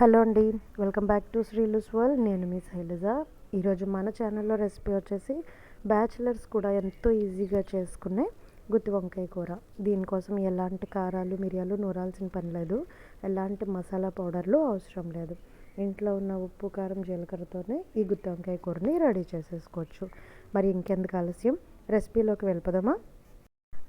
Hello అండి welcome back to Srilu's world. నేను మీ శైలజ. ఈరోజు మన ఛానల్లో రెసిపీ వచ్చేసి బ్యాచిలర్స్ కూడా ఎంతో ఈజీగా చేసుకునే గుత్తి వంకాయ కూర. దీనికోసం ఎలాంటి కారాలు మిరియాలు నూరాల్సిన పని లేదు. ఎలాంటి మసాలా పౌడర్లు అవసరం లేదు. ఇంట్లో ఉన్న ఉప్పు కారం జీలకర్రతోనే ఈ గుత్తి వంకాయ కూరని రెడీ చేసేసుకోవచ్చు. మరి ఇంకెందుకు ఆలస్యం? రెసిపీలోకి వెళ్ళిపోదామా?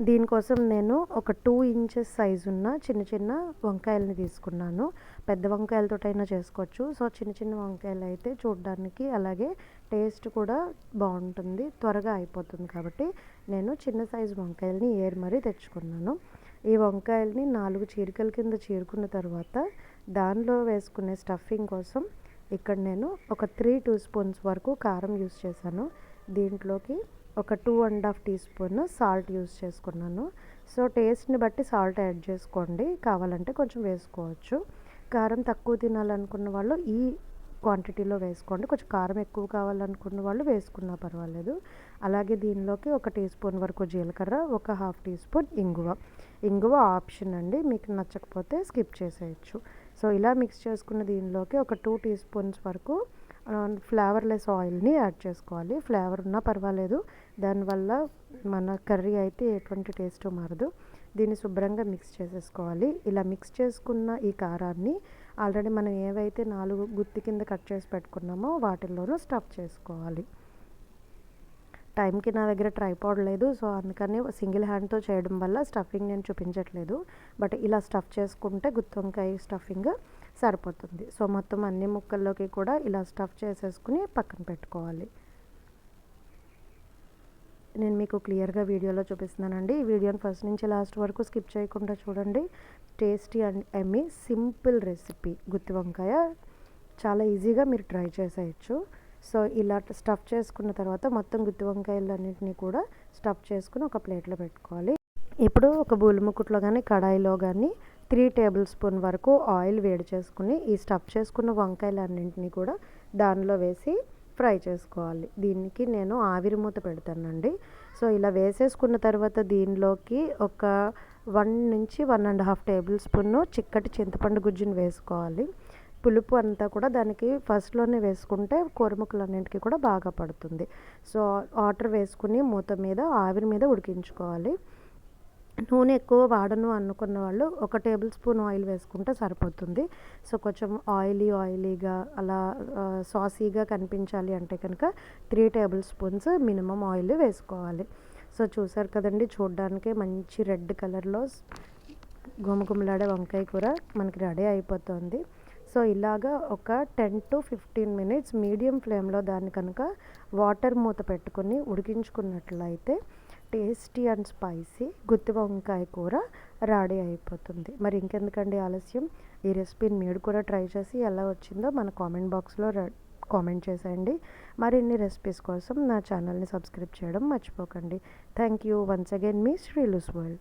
దీనికోసం నేను ఒక టూ ఇంచెస్ సైజు ఉన్న చిన్న చిన్న వంకాయలని తీసుకున్నాను. పెద్ద వంకాయలతోటైనా చేసుకోవచ్చు. సో చిన్న చిన్న వంకాయలు అయితే చూడడానికి అలాగే టేస్ట్ కూడా బాగుంటుంది. త్వరగా అయిపోతుంది కాబట్టి నేను చిన్న సైజు వంకాయలని ఏరి మరీ తెచ్చుకున్నాను. ఈ వంకాయలని నాలుగు చీరికల కింద చీరుకున్న తర్వాత దానిలో వేసుకునే స్టఫింగ్ కోసం ఇక్కడ నేను ఒక త్రీ టూ స్పూన్స్ వరకు కారం యూస్ చేశాను. దీంట్లోకి ఒక two and half teaspoon salt use చేసుకున్నాను సో టేస్ట్ని బట్టి సాల్ట్ యాడ్ చేసుకోండి. కావాలంటే కొంచెం వేసుకోవచ్చు. కారం తక్కువ తినాలనుకున్న వాళ్ళు ఈ క్వాంటిటీలో వేసుకోండి. కొంచెం కారం ఎక్కువ కావాలనుకున్న వాళ్ళు వేసుకున్నా పర్వాలేదు. అలాగే దీనిలోకి ఒక టీ స్పూన్ వరకు జీలకర్ర ఒక హాఫ్ టీ స్పూన్ ఇంగువ. ఇంగువ ఆప్షన్ అండి. మీకు నచ్చకపోతే స్కిప్ చేసేయచ్చు. సో ఇలా మిక్స్ చేసుకున్న దీనిలోకి ఒక టూ టీ స్పూన్స్ వరకు ఫ్లేవర్లెస్ ఆయిల్ని యాడ్ చేసుకోవాలి. ఫ్లేవర్ ఉన్నా పర్వాలేదు. దానివల్ల మన కర్రీ అయితే ఎటువంటి టేస్ట్ మారదు. దీన్ని శుభ్రంగా మిక్స్ చేసేసుకోవాలి. ఇలా మిక్స్ చేసుకున్న ఈ కారాన్ని ఆల్రెడీ మనం ఏవైతే నాలుగు గుత్తి కింద కట్ చేసి పెట్టుకున్నామో వాటిల్లోనూ స్టఫ్ చేసుకోవాలి. టైంకి నా దగ్గర ట్రైపాడ్ లేదు. సో అందుకని సింగిల్ హ్యాండ్తో చేయడం వల్ల స్టఫింగ్ నేను చూపించట్లేదు. బట్ ఇలా స్టఫ్ చేసుకుంటే గుత్తి వంకాయ స్టఫింగ్ సరిపోతుంది. సో మొత్తం అన్ని ముక్కల్లోకి కూడా ఇలా స్టఫ్ చేసేసుకుని పక్కన పెట్టుకోవాలి. నేను మీకు క్లియర్గా వీడియోలో చూపిస్తున్నానండి. ఈ వీడియోని ఫస్ట్ నుంచి లాస్ట్ వరకు స్కిప్ చేయకుండా చూడండి. Tasty and yummy simple recipe. గుత్తి వంకాయ చాలా ఈజీగా మీరు ట్రై చేసేయచ్చు. సో ఇలా స్టఫ్ చేసుకున్న తర్వాత మొత్తం గుత్తి వంకాయలన్నింటినీ కూడా స్టఫ్ చేసుకుని ఒక ప్లేట్లో పెట్టుకోవాలి. ఇప్పుడు ఒక బూలిముక్కుట్లో కానీ కడాయిలో కానీ త్రీ టేబుల్ స్పూన్ వరకు ఆయిల్ వేడి చేసుకుని ఈ స్టఫ్ చేసుకున్న వంకాయలన్నింటినీ కూడా దానిలో వేసి ఫ్రై చేసుకోవాలి. దీనికి నేను ఆవిరి మూత పెడతానండి. సో ఇలా వేసేసుకున్న తర్వాత దీనిలోకి ఒక వన్ నుంచి one and half tablespoon చిక్కటి చింతపండు గుజ్జుని వేసుకోవాలి. పులుపు అంతా కూడా దానికి ఫస్ట్లోనే వేసుకుంటే కూరముక్కలన్నింటికి కూడా బాగా పడుతుంది. సో వాటర్ వేసుకుని మూత మీద ఆవిరి మీద ఉడికించుకోవాలి. నూనె ఎక్కువ వాడను అనుకున్న వాళ్ళు ఒక టేబుల్ స్పూన్ ఆయిల్ వేసుకుంటే సరిపోతుంది. సో కొంచెం ఆయిలీ ఆయిలీగా అలా సాసీగా కనిపించాలి అంటే కనుక three tablespoons minimum oil వేసుకోవాలి. సో చూసారు కదండి చూడడానికి మంచి రెడ్ కలర్లో గుమగుమలాడే వంకాయ కూర మనకి రెడీ అయిపోతుంది. సో ఇలాగా ఒక ten to fifteen minutes medium ఫ్లేమ్లో దాన్ని కనుక వాటర్ మూత పెట్టుకొని ఉడికించుకున్నట్లయితే టేస్టీ అండ్ స్పైసీ గుత్తి వంకాయ కూర రెడీ అయిపోతుంది. మరి ఇంకెందుకండి ఆలస్యం? ఈ రెసిపీని మీరు కూడా ట్రై చేసి ఎలా వచ్చిందో మన కామెంట్ బాక్స్లో కామెంట్ చేసేయండి. మరిన్ని రెసిపీస్ కోసం నా ఛానల్ని సబ్స్క్రైబ్ చేయడం మర్చిపోకండి. థ్యాంక్ యూ వన్స్ అగైన్ మీ శ్రీలుస్ వరల్డ్.